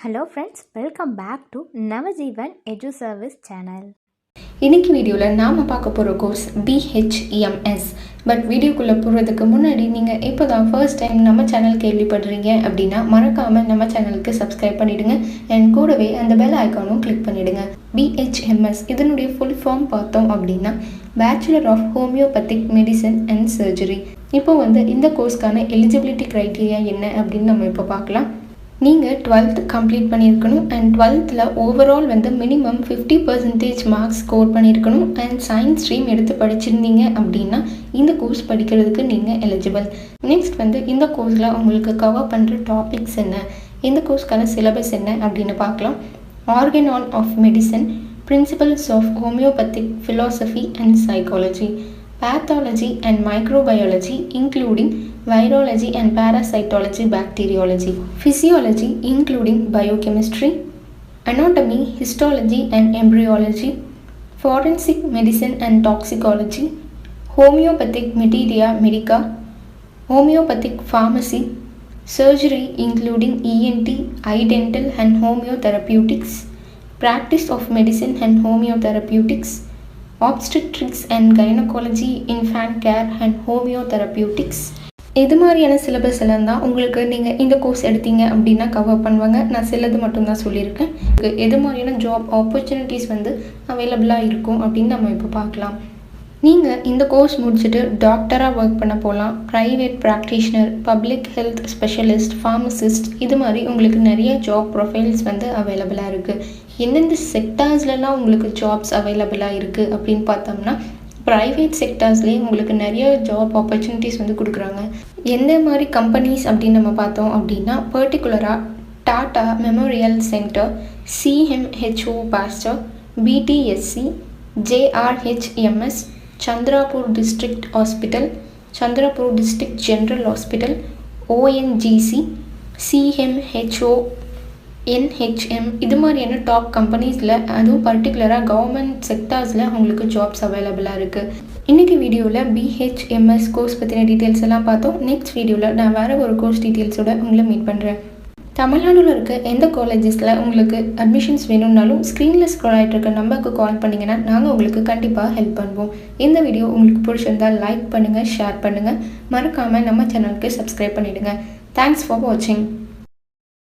Hello friends welcome back to Navajeevan edu service channel இன்னைக்கு வீடியோவில் நாம் பார்க்க போகிற கோர்ஸ் பிஹெச்எம்எஸ் பட் வீடியோக்குள்ளே போகிறதுக்கு முன்னாடி நீங்கள் இப்போ தான் ஃபர்ஸ்ட் டைம் நம்ம சேனல் கேள்விப்படுறீங்க அப்படின்னா மறக்காமல் நம்ம சேனலுக்கு சப்ஸ்கிரைப் பண்ணிவிடுங்க அண்ட் கூடவே அந்த பெல் ஐக்கானும் கிளிக் பண்ணிவிடுங்க பிஹெச்எம்எஸ் இதனுடைய ஃபுல் ஃபார்ம் பார்த்தோம் அப்படின்னா bachelor of homeopathic medicine and surgery இப்போ வந்து இந்த கோர்ஸ்க்கான எலிஜிபிலிட்டி க்ரைட்டீரியா என்ன அப்படின்னு நம்ம இப்போ பார்க்கலாம். நீங்கள் டுவெல்த் கம்ப்ளீட் பண்ணியிருக்கணும் அண்ட் டுவெல்த்தில் ஓவரால் வந்து minimum fifty percentage marks score பண்ணியிருக்கணும் அண்ட் சயின்ஸ் ஸ்ட்ரீம் எடுத்து படிச்சிருந்தீங்க அப்படின்னா இந்த கோர்ஸ் படிக்கிறதுக்கு நீங்கள் எலிஜிபிள் நெக்ஸ்ட் வந்து இந்த கோர்ஸில் உங்களுக்கு கவர் பண்ணுற டாபிக்ஸ் என்ன? இந்த கோர்ஸ்க்கான சிலபஸ் என்ன அப்படின்னு பார்க்கலாம். Organon of medicine principles of homeopathic philosophy and psychology pathology and microbiology including virology and parasitology bacteriology. Physiology including biochemistry anatomy histology and embryology forensic medicine and toxicology homeopathic materia medica homeopathic pharmacy surgery including ent eye dental and homeotherapeutics practice of medicine and homeotherapeutics obstetrics and gynaecology infant care and homeo homeotherapeutics. இது மாதிரியான syllabus எல்லாம் தான் உங்களுக்கு நீங்கள் இந்த course எடுத்தீங்க அப்படின்னா cover பண்ணுவாங்க. நான் சிலது மட்டும்தான் சொல்லியிருக்கேன். எது மாதிரியான ஜாப் ஆப்பர்ச்சுனிட்டிஸ் வந்து அவைலபிளாக இருக்கும் அப்படின்னு நம்ம இப்போ பார்க்கலாம். நீங்கள் இந்த கோர்ஸ் முடிச்சுட்டு டாக்டராக ஒர்க் பண்ண போகலாம் private practitioner public health specialist pharmacist இது மாதிரி உங்களுக்கு நிறைய ஜாப் ப்ரொஃபைல்ஸ் வந்து அவைலபிளாக இருக்குது எந்தெந்த செக்டார்ஸ்லலாம் உங்களுக்கு ஜாப்ஸ் அவைலபிளாக இருக்குது அப்படின்னு பார்த்தோம்னா ப்ரைவேட் செக்டார்ஸ்லேயே உங்களுக்கு நிறைய ஜாப் ஆப்பர்ச்சுனிட்டிஸ் வந்து கொடுக்குறாங்க. எந்த மாதிரி கம்பெனிஸ் அப்படின்னு நம்ம பார்த்தோம் அப்படின்னா பர்டிகுலராக Tata memorial centre CMHO Pasteur PDSC JRHMS Chandrapur district hospital Chandrapur district general hospital ONGC CMHO NHM இது மாதிரியான டாப் கம்பெனிஸில் அதுவும் பர்டிகுலராக கவர்மெண்ட் செக்டார்ஸில் உங்களுக்கு ஜாப்ஸ் அவைலபிளாக இருக்குது இன்றைக்கி வீடியோவில் பிஹெச்எம்எஸ் கோர்ஸ் பற்றின டீட்டெயில்ஸ் எல்லாம் பார்த்தோம். நெக்ஸ்ட் வீடியோவில் நான் வேறு ஒரு கோர்ஸ் டீட்டெயில்ஸோட உங்களை மீட் பண்ணுறேன் தமிழ்நாடுல இருக்க எந்த காலேஜஸில் உங்களுக்கு அட்மிஷன்ஸ் வேணும்னாலும் ஸ்க்ரீனில் ஸ்க்ரோல் ஆகிட்டு இருக்க நம்பருக்கு கால் பண்ணிங்கன்னா நாங்கள் உங்களுக்கு கண்டிப்பாக ஹெல்ப் பண்ணுவோம். இந்த வீடியோ உங்களுக்கு பிடிச்சிருந்தால் லைக் பண்ணுங்கள் ஷேர் பண்ணுங்கள் மறக்காமல் நம்ம சேனலுக்கு சப்ஸ்கிரைப் பண்ணிவிடுங்க தேங்க்ஸ் ஃபார் வாட்சிங்